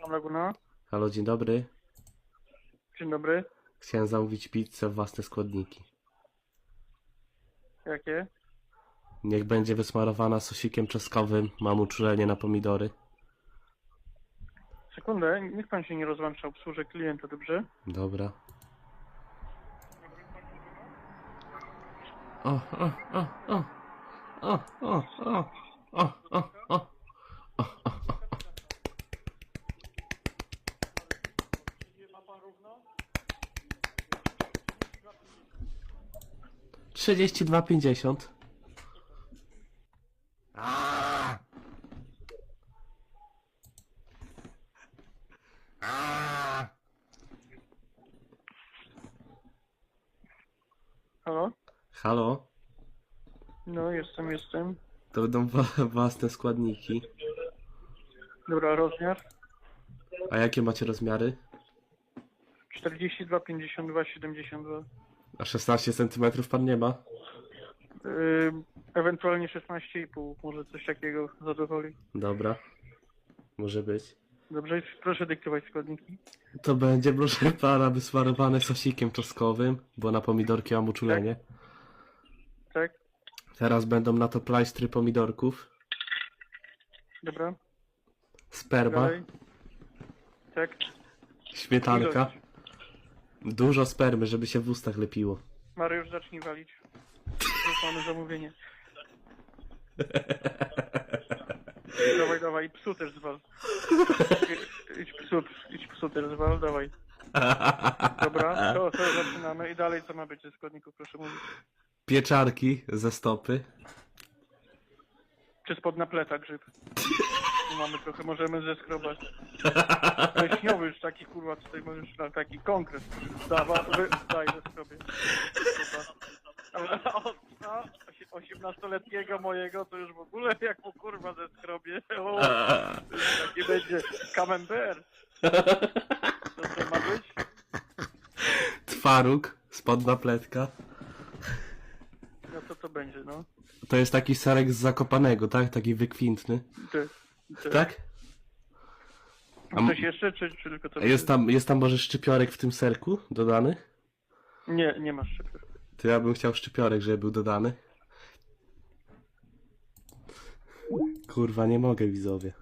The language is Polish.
Słucham Laguna. Halo, dzień dobry. Dzień dobry. Chciałem zamówić pizzę w własne składniki. Jakie? Niech będzie wysmarowana sosikiem czosnkowym, mam uczulenie na pomidory. Sekundę, niech pan się nie rozłącza, obsłużę klienta, dobrze? Dobra. O, o, o. O, o, o. O, o, o. O, 32,50. Aaaa! Aaaa! Halo? Halo? No, jestem, jestem. To będą wa- własne składniki. Dobra, rozmiar. A jakie macie rozmiary? 42, 52, 72. A 16 cm pan nie ma? Yy, ewentualnie 16,5, może coś takiego zadowoli. Dobra. Może być. Dobrze, proszę dyktować składniki. To będzie, proszę pana, wysmarowane sosikiem czosnkowym, bo na pomidorki mam uczulenie. Tak? Teraz będą na to plajstry pomidorków, Dobra. sperma, Dalej. Tak. śmietanka. Dużo spermy, żeby się w ustach lepiło. Mariusz, zacznij walić. Mamy zamówienie. dawaj, dawaj, psu też zwal. Idź psu, idź psu też zwal, dawaj. Dobra, to, to zaczynamy. I dalej co ma być ze składników, proszę mówić. Pieczarki ze stopy. Czy spod napleta grzyb? Tu mamy trochę, możemy zeskrobać. Leśniowy już taki kurwa, tutaj możesz na taki konkret. Dawa, wy, daj zeskrobie. Dobra. Ale o, a, osi- 18-letniego mojego to już w ogóle jak mu kurwa zeskrobie. O, taki będzie camembert. Co to ma być? Twaróg spod napletka. To będzie, no? To jest taki serek z Zakopanego, tak? Taki wykwintny. Ty, ty. Tak? A Coś jeszcze, czy, czy tylko to? A jest tam, jest tam może szczypiorek w tym serku dodany? Nie, nie masz szczypy. To ja bym chciał szczypiorek, żeby był dodany. Kurwa, nie mogę widzowie.